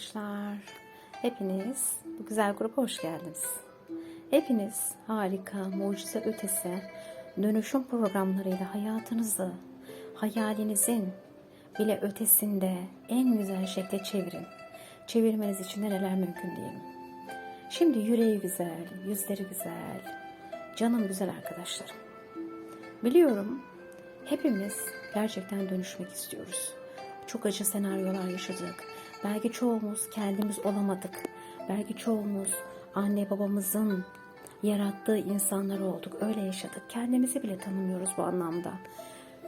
arkadaşlar. Hepiniz bu güzel gruba hoş geldiniz. Hepiniz harika, mucize ötesi, dönüşüm programlarıyla hayatınızı hayalinizin bile ötesinde en güzel şekilde çevirin. Çevirmeniz için neler mümkün değil. Şimdi yüreği güzel, yüzleri güzel, canım güzel arkadaşlarım. Biliyorum hepimiz gerçekten dönüşmek istiyoruz. Çok acı senaryolar yaşadık. Belki çoğumuz kendimiz olamadık. Belki çoğumuz anne babamızın yarattığı insanlar olduk. Öyle yaşadık. Kendimizi bile tanımıyoruz bu anlamda.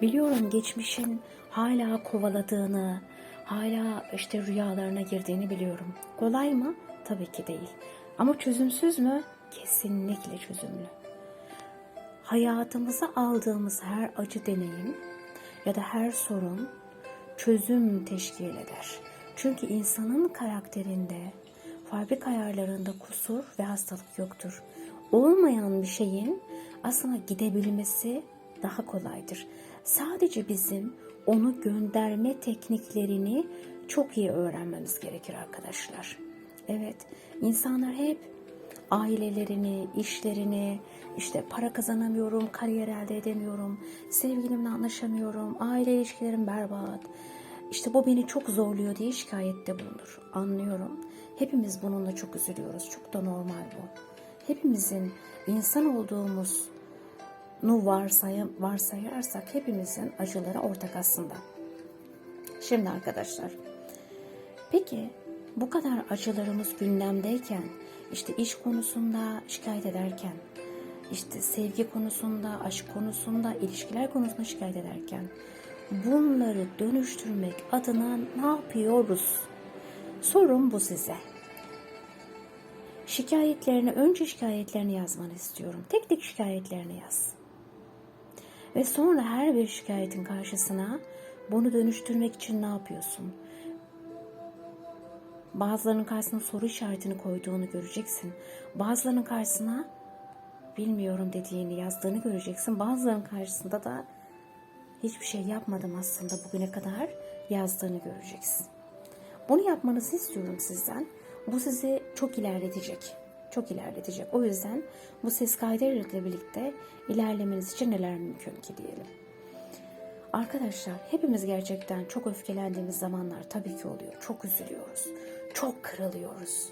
Biliyorum geçmişin hala kovaladığını, hala işte rüyalarına girdiğini biliyorum. Kolay mı? Tabii ki değil. Ama çözümsüz mü? Kesinlikle çözümlü hayatımıza aldığımız her acı deneyim ya da her sorun çözüm teşkil eder. Çünkü insanın karakterinde, fabrika ayarlarında kusur ve hastalık yoktur. Olmayan bir şeyin aslında gidebilmesi daha kolaydır. Sadece bizim onu gönderme tekniklerini çok iyi öğrenmemiz gerekir arkadaşlar. Evet, insanlar hep ailelerini, işlerini, işte para kazanamıyorum, kariyer elde edemiyorum, sevgilimle anlaşamıyorum, aile ilişkilerim berbat. İşte bu beni çok zorluyor diye şikayette bulunur. Anlıyorum. Hepimiz bununla çok üzülüyoruz. Çok da normal bu. Hepimizin insan olduğumuz nu varsay varsayarsak hepimizin acıları ortak aslında. Şimdi arkadaşlar, peki bu kadar acılarımız gündemdeyken, işte iş konusunda şikayet ederken, işte sevgi konusunda, aşk konusunda, ilişkiler konusunda şikayet ederken bunları dönüştürmek adına ne yapıyoruz? Sorum bu size. Şikayetlerini, önce şikayetlerini yazmanı istiyorum. Tek tek şikayetlerini yaz. Ve sonra her bir şikayetin karşısına bunu dönüştürmek için ne yapıyorsun? Bazılarının karşısına soru işaretini koyduğunu göreceksin. Bazılarının karşısına bilmiyorum dediğini yazdığını göreceksin. Bazılarının karşısında da hiçbir şey yapmadım aslında bugüne kadar yazdığını göreceksin. Bunu yapmanızı istiyorum sizden. Bu sizi çok ilerletecek. Çok ilerletecek. O yüzden bu ses kaydıyla birlikte ilerlemeniz için neler mümkün ki diyelim. Arkadaşlar hepimiz gerçekten çok öfkelendiğimiz zamanlar tabii ki oluyor. Çok üzülüyoruz. Çok kırılıyoruz.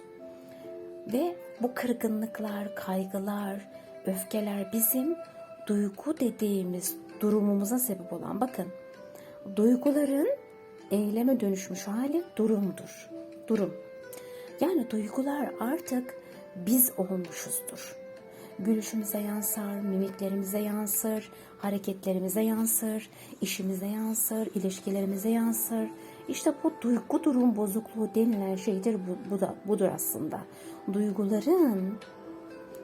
Ve bu kırgınlıklar, kaygılar, öfkeler bizim duygu dediğimiz durumumuza sebep olan bakın duyguların eyleme dönüşmüş hali durumdur. Durum. Yani duygular artık biz olmuşuzdur. Gülüşümüze yansır, mimiklerimize yansır, hareketlerimize yansır, işimize yansır, ilişkilerimize yansır. İşte bu duygu durum bozukluğu denilen şeydir bu, bu da budur aslında. Duyguların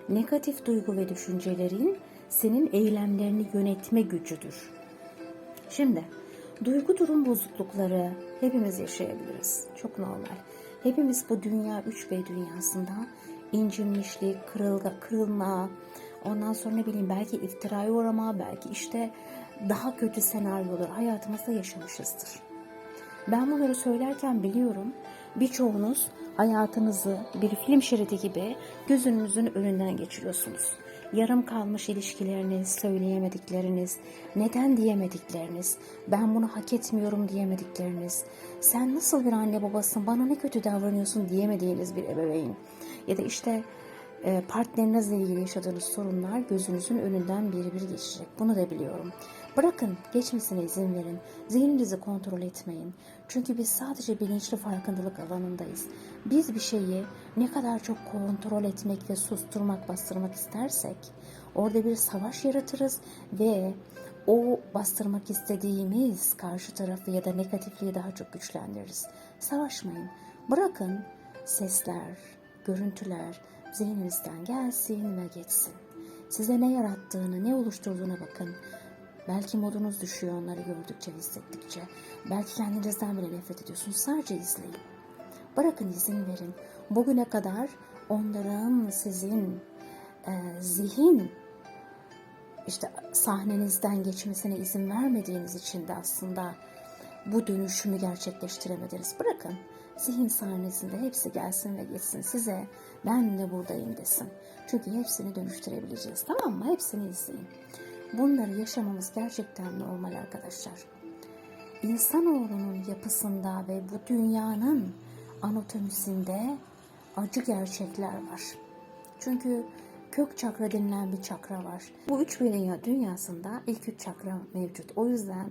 negatif duygu ve düşüncelerin senin eylemlerini yönetme gücüdür. Şimdi duygu durum bozuklukları hepimiz yaşayabiliriz. Çok normal. Hepimiz bu dünya 3B dünyasında incinmişlik, kırılga, kırılma, ondan sonra ne bileyim belki iftiraya uğrama, belki işte daha kötü senaryolar hayatımızda yaşamışızdır. Ben bunları söylerken biliyorum birçoğunuz hayatınızı bir film şeridi gibi gözünüzün önünden geçiriyorsunuz. Yarım kalmış ilişkileriniz, söyleyemedikleriniz, neden diyemedikleriniz, ben bunu hak etmiyorum diyemedikleriniz, sen nasıl bir anne babasın, bana ne kötü davranıyorsun diyemediğiniz bir ebeveyn. Ya da işte partnerinizle ilgili yaşadığınız sorunlar gözünüzün önünden bir bir geçecek. Bunu da biliyorum. Bırakın geçmesine izin verin. Zihninizi kontrol etmeyin. Çünkü biz sadece bilinçli farkındalık alanındayız. Biz bir şeyi ne kadar çok kontrol etmek ve susturmak, bastırmak istersek orada bir savaş yaratırız ve o bastırmak istediğimiz karşı tarafı ya da negatifliği daha çok güçlendiririz. Savaşmayın. Bırakın sesler, görüntüler zihninizden gelsin ve geçsin. Size ne yarattığını, ne oluşturduğuna bakın. Belki modunuz düşüyor onları gördükçe, hissettikçe. Belki kendinizden bile nefret ediyorsunuz. Sadece izleyin. Bırakın izin verin. Bugüne kadar onların sizin e, zihin işte sahnenizden geçmesine izin vermediğiniz için de aslında bu dönüşümü gerçekleştiremediniz. Bırakın zihin sahnesinde hepsi gelsin ve geçsin size ben de buradayım desin. Çünkü hepsini dönüştürebileceğiz tamam mı? Hepsini izleyin. Bunları yaşamamız gerçekten normal arkadaşlar. İnsanoğlunun yapısında ve bu dünyanın anatomisinde acı gerçekler var. Çünkü kök çakra denilen bir çakra var. Bu üç dünya dünyasında ilk üç çakra mevcut. O yüzden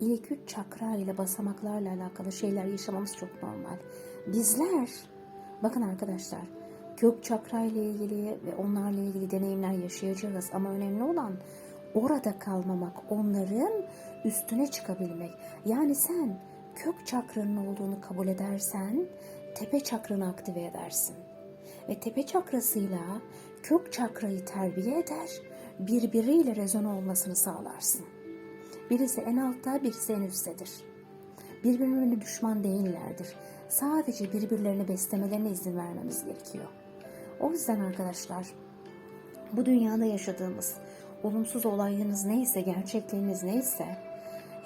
ilk üç çakra ile basamaklarla alakalı şeyler yaşamamız çok normal. Bizler, bakın arkadaşlar, kök çakra ile ilgili ve onlarla ilgili deneyimler yaşayacağız. Ama önemli olan orada kalmamak, onların üstüne çıkabilmek. Yani sen kök çakranın olduğunu kabul edersen tepe çakranı aktive edersin. Ve tepe çakrasıyla kök çakrayı terbiye eder, birbiriyle rezone olmasını sağlarsın. Birisi en altta, birisi en üsttedir. Birbirlerine düşman değillerdir. Sadece birbirlerini beslemelerine izin vermemiz gerekiyor. O yüzden arkadaşlar, bu dünyada yaşadığımız olumsuz olaylarınız neyse, gerçekliğiniz neyse,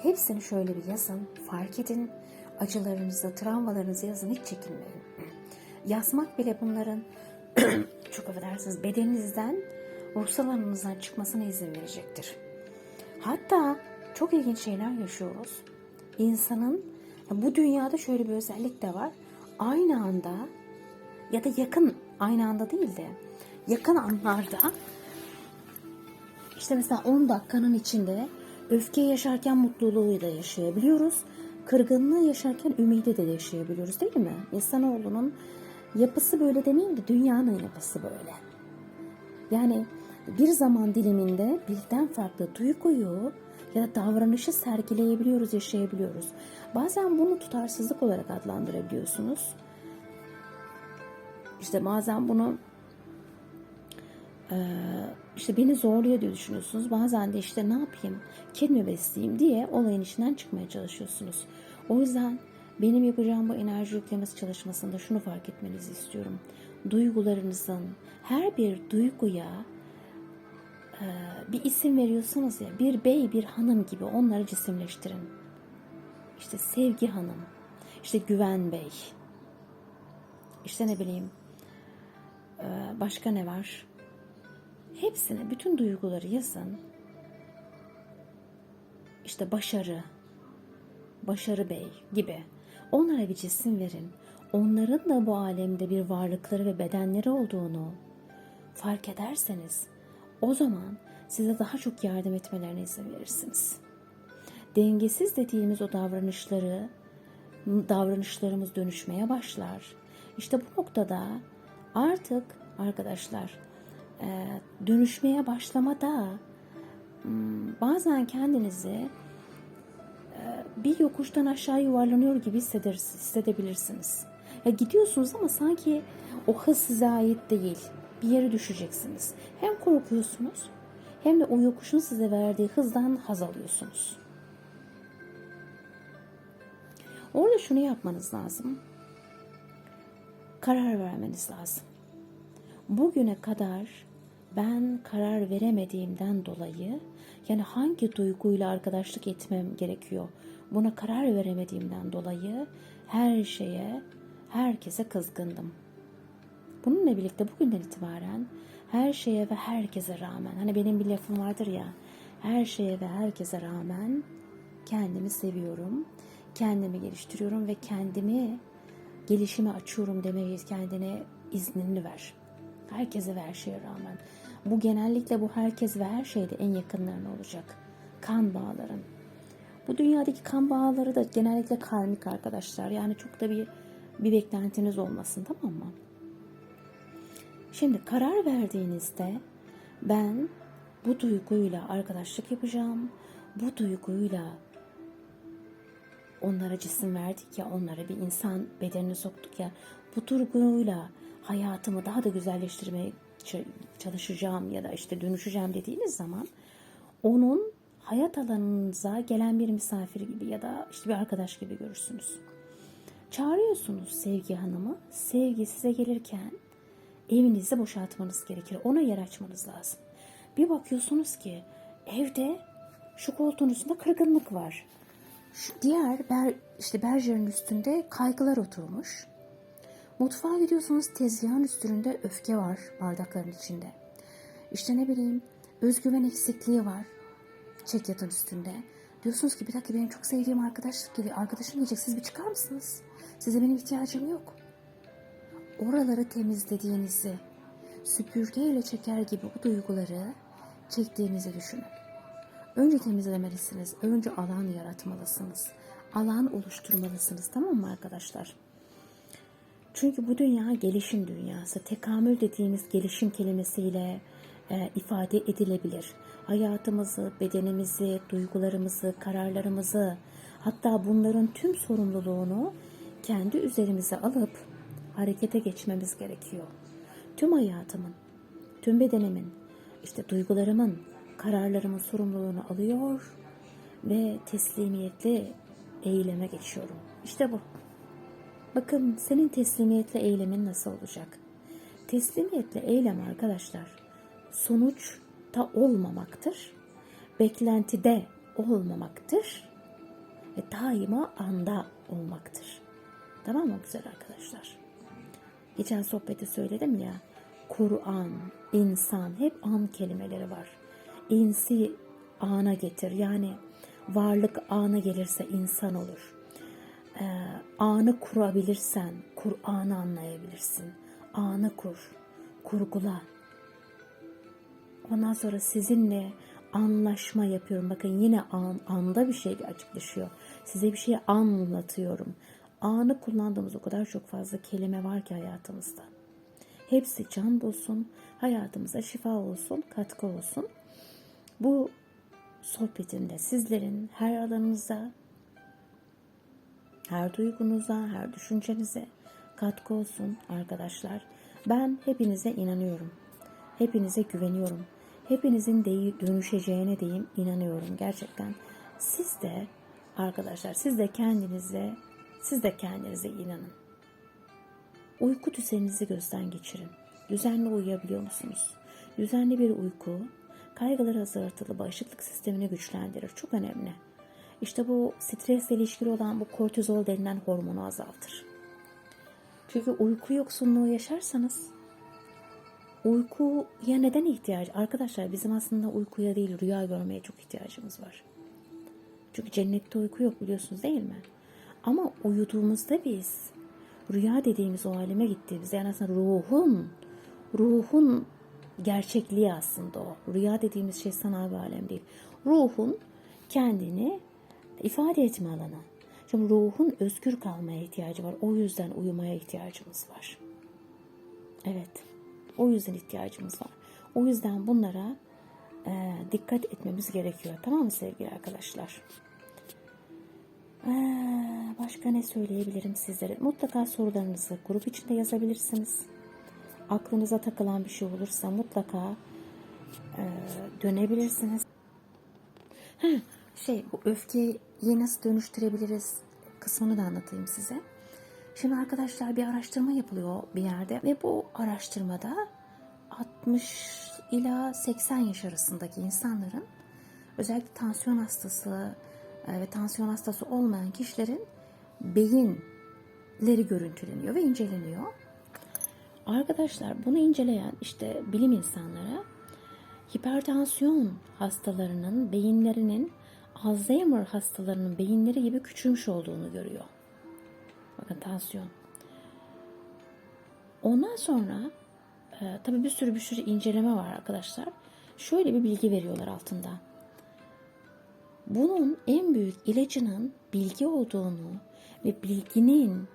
hepsini şöyle bir yazın, fark edin, acılarınızı, travmalarınızı yazın, hiç çekinmeyin. Yazmak bile bunların çok affedersiniz bedeninizden, ruhsal alanınızdan çıkmasına izin verecektir. Hatta çok ilginç şeyler yaşıyoruz. İnsanın bu dünyada şöyle bir özellik de var. Aynı anda ya da yakın aynı anda değil de yakın anlarda işte mesela 10 dakikanın içinde öfke yaşarken mutluluğu da yaşayabiliyoruz. Kırgınlığı yaşarken ümidi de yaşayabiliyoruz değil mi? İnsanoğlunun yapısı böyle demeyeyim de dünyanın yapısı böyle. Yani bir zaman diliminde birden farklı duyguyu ya da davranışı sergileyebiliyoruz, yaşayabiliyoruz. Bazen bunu tutarsızlık olarak adlandırabiliyorsunuz. İşte bazen bunu işte beni zorluyor diye düşünüyorsunuz. Bazen de işte ne yapayım, kendimi besleyeyim diye olayın içinden çıkmaya çalışıyorsunuz. O yüzden benim yapacağım bu enerji yüklemesi çalışmasında şunu fark etmenizi istiyorum. Duygularınızın her bir duyguya bir isim veriyorsunuz ya bir bey bir hanım gibi onları cisimleştirin. İşte sevgi hanım, işte güven bey, işte ne bileyim e, başka ne var? Hepsine bütün duyguları yazın. İşte başarı, Başarı Bey gibi. Onlara bir cisim verin. Onların da bu alemde bir varlıkları ve bedenleri olduğunu fark ederseniz o zaman size daha çok yardım etmelerine izin verirsiniz. Dengesiz dediğimiz o davranışları davranışlarımız dönüşmeye başlar. İşte bu noktada artık arkadaşlar e, dönüşmeye başlamada hmm, bazen kendinizi bir yokuştan aşağı yuvarlanıyor gibi hissedebilirsiniz. Ya gidiyorsunuz ama sanki o hız size ait değil. Bir yere düşeceksiniz. Hem korkuyorsunuz hem de o yokuşun size verdiği hızdan haz alıyorsunuz. Orada şunu yapmanız lazım. Karar vermeniz lazım. Bugüne kadar ben karar veremediğimden dolayı yani hangi duyguyla arkadaşlık etmem gerekiyor? Buna karar veremediğimden dolayı her şeye, herkese kızgındım. Bununla birlikte bugünden itibaren her şeye ve herkese rağmen hani benim bir lafım vardır ya her şeye ve herkese rağmen kendimi seviyorum. Kendimi geliştiriyorum ve kendimi gelişime açıyorum demeye kendine iznini ver. Herkese ve her şeye rağmen. Bu genellikle bu herkes ve her şeyde en yakınlarına olacak. Kan bağların. Bu dünyadaki kan bağları da genellikle karmik arkadaşlar. Yani çok da bir bir beklentiniz olmasın tamam mı? Şimdi karar verdiğinizde ben bu duyguyla arkadaşlık yapacağım. Bu duyguyla onlara cisim verdik ya, onlara bir insan bedenini soktuk ya. Bu duyguyla hayatımı daha da güzelleştirmeye çalışacağım ya da işte dönüşeceğim dediğiniz zaman onun hayat alanınıza gelen bir misafir gibi ya da işte bir arkadaş gibi görürsünüz. Çağırıyorsunuz Sevgi Hanım'ı. Sevgi size gelirken evinizi boşaltmanız gerekir. Ona yer açmanız lazım. Bir bakıyorsunuz ki evde şu koltuğun üstünde kırgınlık var. Şu diğer ber, işte berjerin üstünde kaygılar oturmuş. Mutfağa gidiyorsunuz tezgahın üstünde öfke var bardakların içinde. İşte ne bileyim özgüven eksikliği var çekyatın üstünde. Diyorsunuz ki bir dakika benim çok sevdiğim arkadaş geliyor. Arkadaşım gelecek siz bir çıkar mısınız? Size benim ihtiyacım yok. Oraları temizlediğinizi, süpürgeyle çeker gibi bu duyguları çektiğinizi düşünün. Önce temizlemelisiniz. Önce alan yaratmalısınız. Alan oluşturmalısınız. Tamam mı arkadaşlar? Çünkü bu dünya gelişim dünyası. Tekamül dediğimiz gelişim kelimesiyle e, ifade edilebilir. Hayatımızı, bedenimizi, duygularımızı, kararlarımızı, hatta bunların tüm sorumluluğunu kendi üzerimize alıp harekete geçmemiz gerekiyor. Tüm hayatımın, tüm bedenimin, işte duygularımın, kararlarımın sorumluluğunu alıyor ve teslimiyetli eyleme geçiyorum. İşte bu. Bakın senin teslimiyetle eylemin nasıl olacak? Teslimiyetle eylem arkadaşlar sonuçta olmamaktır. Beklentide olmamaktır. Ve daima anda olmaktır. Tamam mı güzel arkadaşlar? Geçen sohbeti söyledim ya. Kur'an, insan hep an kelimeleri var. İnsi ana getir. Yani varlık ana gelirse insan olur e, anı kurabilirsen Kur'an'ı anlayabilirsin. Anı kur, kurgula. Ondan sonra sizinle anlaşma yapıyorum. Bakın yine an, anda bir şey açıklaşıyor. Size bir şey anlatıyorum. Anı kullandığımız o kadar çok fazla kelime var ki hayatımızda. Hepsi can bulsun, hayatımıza şifa olsun, katkı olsun. Bu sohbetimde sizlerin her alanınıza her duygunuza, her düşüncenize katkı olsun arkadaşlar. Ben hepinize inanıyorum. Hepinize güveniyorum. Hepinizin de dönüşeceğine diyeyim inanıyorum gerçekten. Siz de arkadaşlar siz de kendinize siz de kendinize inanın. Uyku düzeninizi gözden geçirin. Düzenli uyuyabiliyor musunuz? Düzenli bir uyku kaygıları azaltılı bağışıklık sistemini güçlendirir. Çok önemli. İşte bu stresle ilişkili olan bu kortizol denilen hormonu azaltır. Çünkü uyku yoksunluğu yaşarsanız uykuya neden ihtiyaç? Arkadaşlar bizim aslında uykuya değil rüya görmeye çok ihtiyacımız var. Çünkü cennette uyku yok biliyorsunuz değil mi? Ama uyuduğumuzda biz rüya dediğimiz o aleme gittiğimizde yani aslında ruhun ruhun gerçekliği aslında o. Rüya dediğimiz şey sanal bir alem değil. Ruhun kendini ifade etme alanı. Şimdi ruhun özgür kalmaya ihtiyacı var. O yüzden uyumaya ihtiyacımız var. Evet. O yüzden ihtiyacımız var. O yüzden bunlara e, dikkat etmemiz gerekiyor. Tamam mı sevgili arkadaşlar? Ee, başka ne söyleyebilirim sizlere? Mutlaka sorularınızı grup içinde yazabilirsiniz. Aklınıza takılan bir şey olursa mutlaka e, dönebilirsiniz. Heh, şey bu öfkeyi nasıl dönüştürebiliriz kısmını da anlatayım size. Şimdi arkadaşlar bir araştırma yapılıyor bir yerde ve bu araştırmada 60 ila 80 yaş arasındaki insanların özellikle tansiyon hastası e, ve tansiyon hastası olmayan kişilerin beyinleri görüntüleniyor ve inceleniyor. Arkadaşlar bunu inceleyen işte bilim insanları hipertansiyon hastalarının beyinlerinin Alzheimer hastalarının beyinleri gibi küçülmüş olduğunu görüyor. Bakın tansiyon. Ondan sonra e, tabii bir sürü bir sürü inceleme var arkadaşlar. Şöyle bir bilgi veriyorlar altında. Bunun en büyük ilacının bilgi olduğunu ve bilginin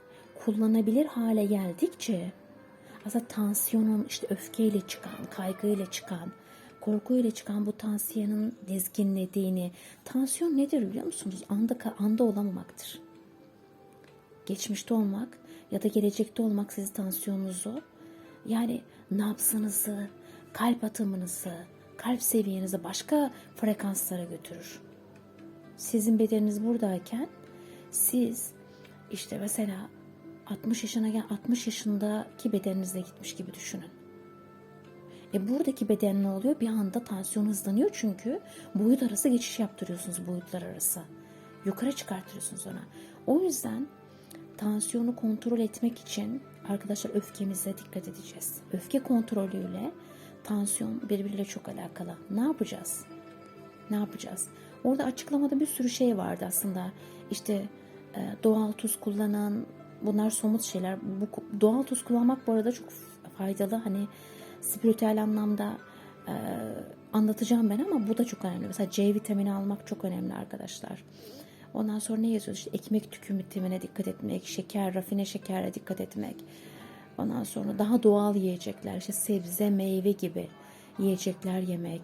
kullanabilir hale geldikçe aslında tansiyonun işte öfkeyle çıkan, kaygıyla çıkan, korkuyla çıkan bu tansiyonun dizginlediğini, tansiyon nedir biliyor musunuz? Anda, anda olamamaktır. Geçmişte olmak ya da gelecekte olmak sizi tansiyonunuzu yani nabzınızı, kalp atımınızı, kalp seviyenizi başka frekanslara götürür. Sizin bedeniniz buradayken siz işte mesela 60 yaşına gel 60 yaşındaki bedeninizle gitmiş gibi düşünün. E buradaki beden ne oluyor? Bir anda tansiyon hızlanıyor çünkü boyut arası geçiş yaptırıyorsunuz boyutlar arası. Yukarı çıkartıyorsunuz ona. O yüzden tansiyonu kontrol etmek için arkadaşlar öfkemize dikkat edeceğiz. Öfke kontrolüyle tansiyon birbiriyle çok alakalı. Ne yapacağız? Ne yapacağız? Orada açıklamada bir sürü şey vardı aslında. İşte doğal tuz kullanan bunlar somut şeyler. Bu doğal tuz kullanmak bu arada çok faydalı. Hani spiritüel anlamda e, anlatacağım ben ama bu da çok önemli. Mesela C vitamini almak çok önemli arkadaşlar. Ondan sonra ne yazıyor? İşte ekmek tüketimine dikkat etmek, şeker, rafine şekere dikkat etmek. Ondan sonra daha doğal yiyecekler, işte sebze, meyve gibi yiyecekler yemek.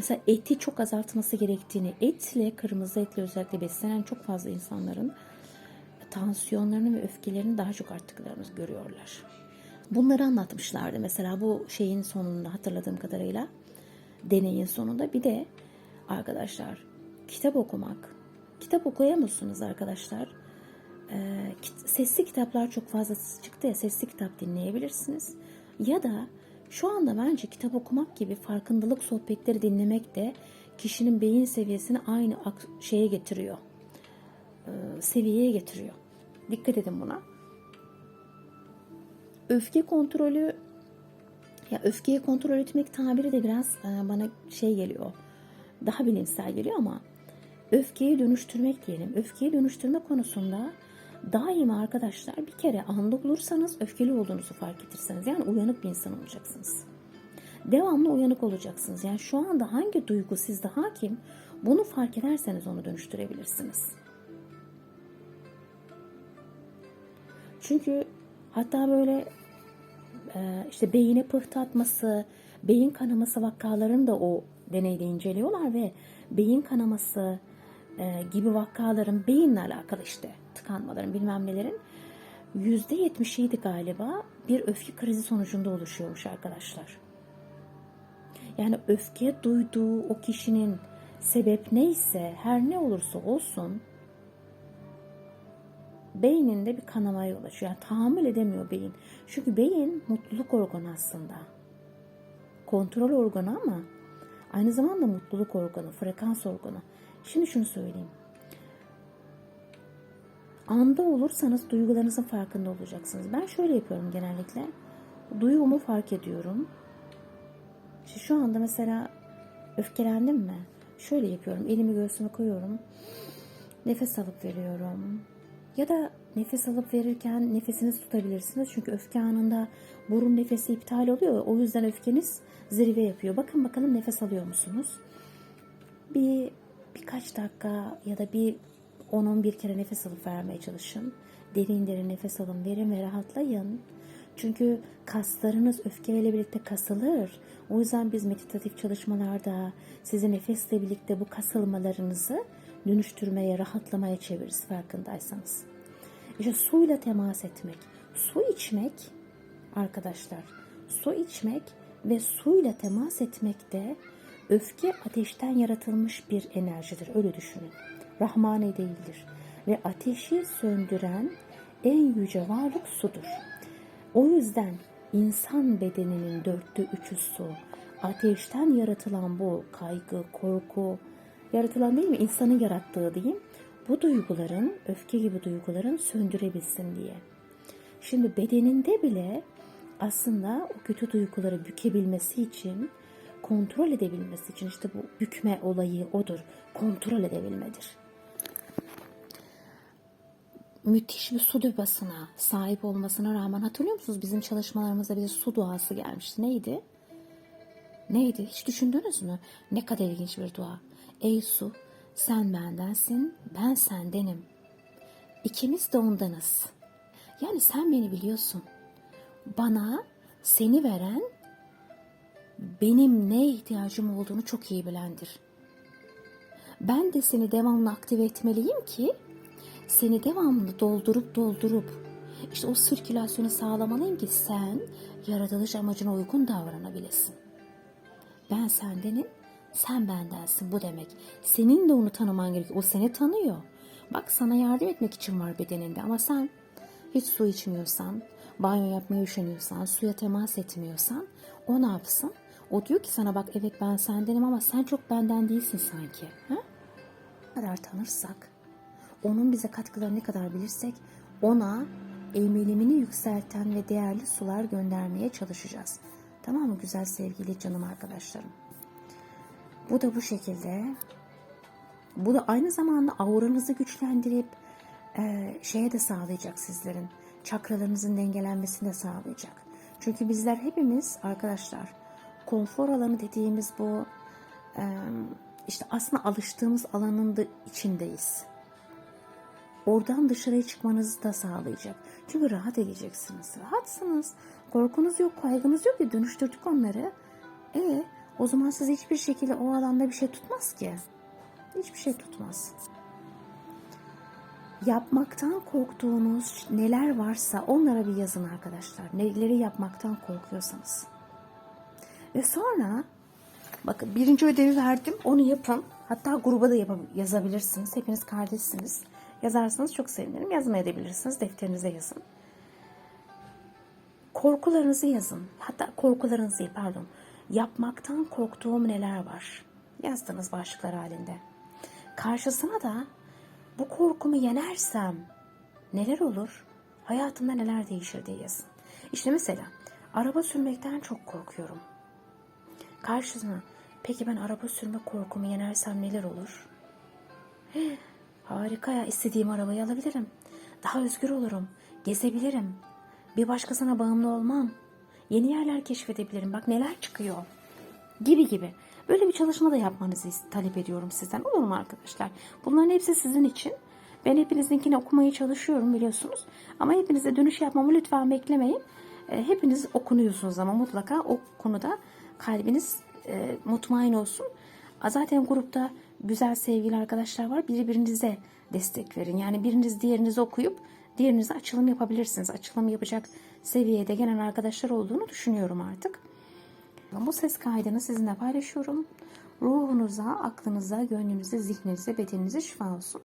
Mesela eti çok azaltması gerektiğini, etle, kırmızı etle özellikle beslenen çok fazla insanların tansiyonlarını ve öfkelerini daha çok arttıklarını görüyorlar. Bunları anlatmışlardı mesela bu şeyin sonunda hatırladığım kadarıyla deneyin sonunda. Bir de arkadaşlar kitap okumak kitap okuyamıyorsunuz arkadaşlar? Ee, sesli kitaplar çok fazla çıktı ya sesli kitap dinleyebilirsiniz. Ya da şu anda bence kitap okumak gibi farkındalık sohbetleri dinlemek de kişinin beyin seviyesini aynı şeye getiriyor Ee, seviyeye getiriyor dikkat edin buna öfke kontrolü ya öfkeyi kontrol etmek tabiri de biraz e, bana şey geliyor. Daha bilimsel geliyor ama öfkeyi dönüştürmek diyelim. Öfkeyi dönüştürme konusunda daima arkadaşlar bir kere anda olursanız öfkeli olduğunuzu fark ederseniz yani uyanık bir insan olacaksınız. Devamlı uyanık olacaksınız. Yani şu anda hangi duygu sizde hakim bunu fark ederseniz onu dönüştürebilirsiniz. Çünkü hatta böyle e, işte beyine pıhtı atması, beyin kanaması vakalarını da o deneyde inceliyorlar ve beyin kanaması e, gibi vakaların beyinle alakalı işte tıkanmaların bilmem nelerin %77 galiba bir öfke krizi sonucunda oluşuyormuş arkadaşlar. Yani öfke duyduğu o kişinin sebep neyse her ne olursa olsun beyninde bir kanamaya yol açıyor. Yani tahammül edemiyor beyin. Çünkü beyin mutluluk organı aslında. Kontrol organı ama aynı zamanda mutluluk organı, frekans organı. Şimdi şunu söyleyeyim. Anda olursanız duygularınızın farkında olacaksınız. Ben şöyle yapıyorum genellikle. Duygumu fark ediyorum. İşte şu anda mesela öfkelendim mi? Şöyle yapıyorum. Elimi göğsüme koyuyorum. Nefes alıp veriyorum. Ya da nefes alıp verirken nefesinizi tutabilirsiniz. Çünkü öfke anında burun nefesi iptal oluyor. O yüzden öfkeniz zirve yapıyor. Bakın bakalım nefes alıyor musunuz? Bir birkaç dakika ya da bir 10-11 kere nefes alıp vermeye çalışın. Derin derin nefes alın, verin ve rahatlayın. Çünkü kaslarınız öfkeyle birlikte kasılır. O yüzden biz meditatif çalışmalarda sizi nefesle birlikte bu kasılmalarınızı dönüştürmeye, rahatlamaya çeviririz farkındaysanız. İşte suyla temas etmek. Su içmek arkadaşlar, su içmek ve suyla temas etmek de öfke ateşten yaratılmış bir enerjidir. Öyle düşünün. Rahmani değildir. Ve ateşi söndüren en yüce varlık sudur. O yüzden insan bedeninin dörtte üçü su. Ateşten yaratılan bu kaygı, korku, yaratılan değil mi? İnsanın yarattığı diyeyim. Bu duyguların, öfke gibi duyguların söndürebilsin diye. Şimdi bedeninde bile aslında o kötü duyguları bükebilmesi için, kontrol edebilmesi için işte bu bükme olayı odur. Kontrol edebilmedir müthiş bir su dubasına sahip olmasına rağmen hatırlıyor musunuz? Bizim çalışmalarımızda bize su duası gelmişti. Neydi? Neydi? Hiç düşündünüz mü? Ne kadar ilginç bir dua. Ey su, sen bendensin, ben sendenim. İkimiz de ondanız. Yani sen beni biliyorsun. Bana seni veren benim ne ihtiyacım olduğunu çok iyi bilendir. Ben de seni devamlı aktive etmeliyim ki seni devamlı doldurup doldurup işte o sirkülasyonu sağlamalıyım ki sen yaratılış amacına uygun davranabilesin. Ben sendenim, sen bendensin bu demek. Senin de onu tanıman gerekiyor. O seni tanıyor. Bak sana yardım etmek için var bedeninde ama sen hiç su içmiyorsan, banyo yapmaya üşeniyorsan, suya temas etmiyorsan o ne yapsın? O diyor ki sana bak evet ben sendenim ama sen çok benden değilsin sanki. Ha? Ne kadar tanırsak onun bize katkıları ne kadar bilirsek ona eğilimini yükselten ve değerli sular göndermeye çalışacağız. Tamam mı güzel sevgili canım arkadaşlarım? Bu da bu şekilde. Bu da aynı zamanda auranızı güçlendirip e, şeye de sağlayacak sizlerin. Çakralarınızın dengelenmesini de sağlayacak. Çünkü bizler hepimiz arkadaşlar konfor alanı dediğimiz bu e, işte aslında alıştığımız alanın da içindeyiz. Oradan dışarıya çıkmanızı da sağlayacak. Çünkü rahat edeceksiniz. Rahatsınız. Korkunuz yok, kaygınız yok ya dönüştürdük onları. E o zaman siz hiçbir şekilde o alanda bir şey tutmaz ki. Hiçbir şey tutmaz. Yapmaktan korktuğunuz neler varsa onlara bir yazın arkadaşlar. Neleri yapmaktan korkuyorsanız. Ve sonra bakın birinci ödevi verdim. Onu yapın. Hatta gruba da yazabilirsiniz. Hepiniz kardeşsiniz. Yazarsanız çok sevinirim. Yazmayabilirsiniz. Defterinize yazın. Korkularınızı yazın. Hatta korkularınızı pardon. Yapmaktan korktuğum neler var? Yazdınız başlıklar halinde. Karşısına da bu korkumu yenersem neler olur? Hayatımda neler değişir diye yazın. İşte mesela araba sürmekten çok korkuyorum. Karşısına peki ben araba sürme korkumu yenersem neler olur? Harika ya istediğim arabayı alabilirim. Daha özgür olurum. Gezebilirim. Bir başkasına bağımlı olmam. Yeni yerler keşfedebilirim. Bak neler çıkıyor. Gibi gibi. Böyle bir çalışma da yapmanızı talep ediyorum sizden. Olur mu arkadaşlar? Bunların hepsi sizin için. Ben hepinizinkini okumaya çalışıyorum biliyorsunuz. Ama hepinize dönüş yapmamı lütfen beklemeyin. E, hepiniz okunuyorsunuz ama mutlaka o konuda kalbiniz e, mutmain olsun. Zaten grupta güzel sevgili arkadaşlar var. Birbirinize destek verin. Yani biriniz diğerinizi okuyup diğerinize açılım yapabilirsiniz. Açılım yapacak seviyede gelen arkadaşlar olduğunu düşünüyorum artık. Bu ses kaydını sizinle paylaşıyorum. Ruhunuza, aklınıza, gönlünüze, zihninize, bedeninize şifa olsun.